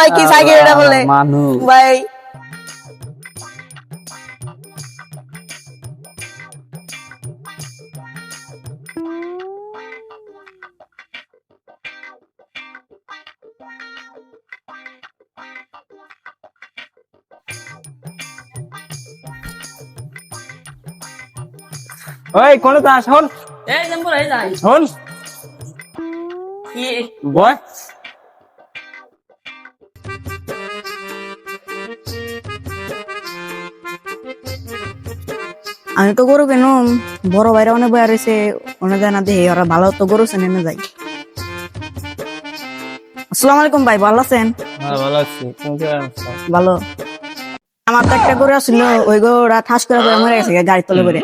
ভাই কি সাইকেল এটা বলে? ভাই। ওই কোন তা শোন। এই নম্বর এই যাই। শোন। কি? বয়। আমি তো গরু কেন? বড় ভাইরা অনেক বয়া রয়েছে অনেক দেয় না দেহে ওরা ভালো তো গরু চেনে না যাই আসসালামু আলাইকুম ভাই ভালো আছেন? হ্যাঁ ভালো আছি। তুমি কেমন আছো? ভালো। আমার তো একটা গরু ছিল ওই গরুটা ঠাস করে মরে গেছে গাড়ি তলে করে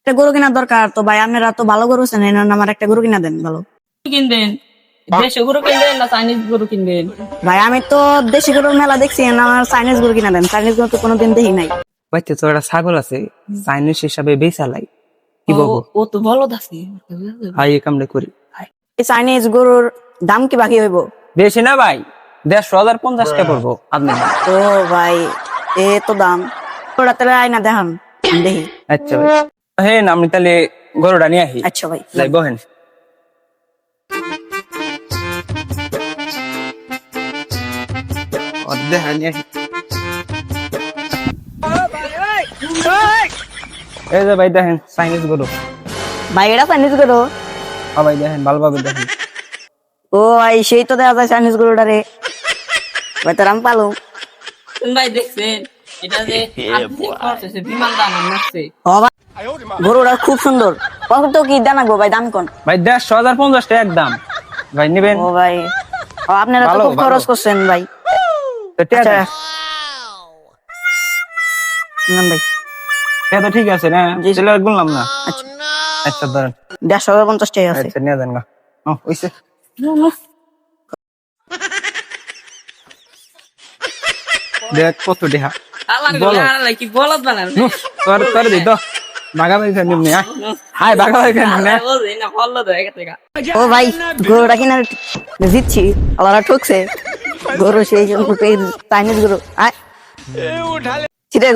একটা গরু কেনার দরকার তো ভাই আপনারা তো ভালো গরু চেনেন আমার একটা গরু কিনা দেন ভালো। কিনবেন? দেশি গরু কিনবেন না চাইনিজ গরু কিনবেন? ভাই আমি তো দেশি গরুর মেলা দেখছি আমার চাইনিজ গরু কিনা দেন চাইনিজ গরু তো কোনোদিন দেখি নাই। তো একটা ছাগল আছে চাইনিজ হিসাবে বেচালাই কি বলব? ও- তো বলদ আছে। হাই কামড়ে করি। এই চাইনিজ গরুর দাম কি বাকি হইব? বেশি না ভাই দেড়শো হাজার পঞ্চাশ টাকা পড়ব আপনি ও ভাই এ তো দাম। ওটা তাহলে আয়না দেখান। আমি দেখি। আচ্ছা ভাই। হ্যাঁ আমি তাহলে গরুটা নিয়ে আসি। আচ্ছা ভাই। যাই বহেন। দেখা এই! যে ভাই দেখেন চাইনিজ গরু। ভাই এটা চাইনিজ গরু? হ্যাঁ ভাই দেখেন ভালোভাবে দেখেন। ও ভাই সেই তো দেখা যায় চাইনিজ গরুটা রে। ভাই তোর আমি পালু। ভাই দেখছেন? এটা যে আর্থিক খরচ হয়েছে বিমান দাম মারছে ভাই গরুটা খুব সুন্দর। কত কি দানাগো ভাই দাম কোন? ভাই দেড়শো হাজার পঞ্চাশ টাকা একদম। ভাই নেবেন? ও ভাই আপনারা তো খুব খরচ করছেন ভাই। তো আচ্ছা। ভাই। এটা তো ঠিক আছে না। তাহলে গুনলাম না। আচ্ছা। আচ্ছা ধরেন দেড়শো পঞ্চাশ টাকা আছে। আচ্ছা নিয়ে যান ও ওইসে দেখ কত দেহা। না হয়ে। ও ভাই গরুটা কিনা জিতছি আল্লাহরা ঠকছে। গরু সেই চাইনিজ গরু? আয়।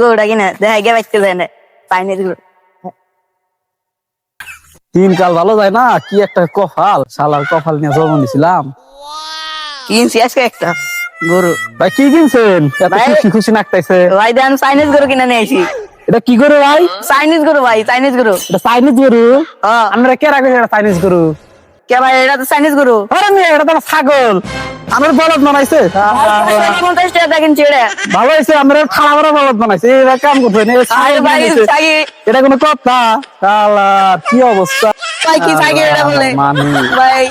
গরুটা কিনা দেখা গে বাইতে যায় না। গরু কাল ভালো যায় না কি একটা শালার কপাল নিয়ে জন্ম নিছিলাম। কিনছি আজকে একটা গরু। ভাই কি কিনছেন? এত খুশি খুশি নাকতাইছে ভাই দেন চাইনিজ গরু কিনে নিয়ে আসি এটা কি করে ভাই? চাইনিজ গরু ভাই চাইনিজ গরু। এটা চাইনিজ গরু? হ্যাঁ। আমরা কে রাখবে এটা চাইনিজ গরু? কে ভাই এটা তো চাইনিজ গরু। আরে এটা তো ছাগল। আমার বলদ বানাইছে? পঞ্চাশ টাকা দেখেন ভালো হয়েছে আমরা বড় বলদ বানাইছে। এরা কাম করছে। চাই- এটা কোনো কথা? কি অবস্থা? ভাই কি এটা বলে? ভাই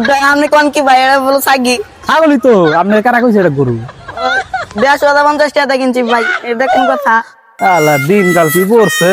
ভাই, আপনি কোন কি ভাই এটা বলো ছাগলই তো আপনার কারা কইছে এটা গরু? দেড়শো পঞ্চাশ টাকা কিনছি ভাই এটা কোন কথা। আল্লাহ দিন কাল কি পড়ছে?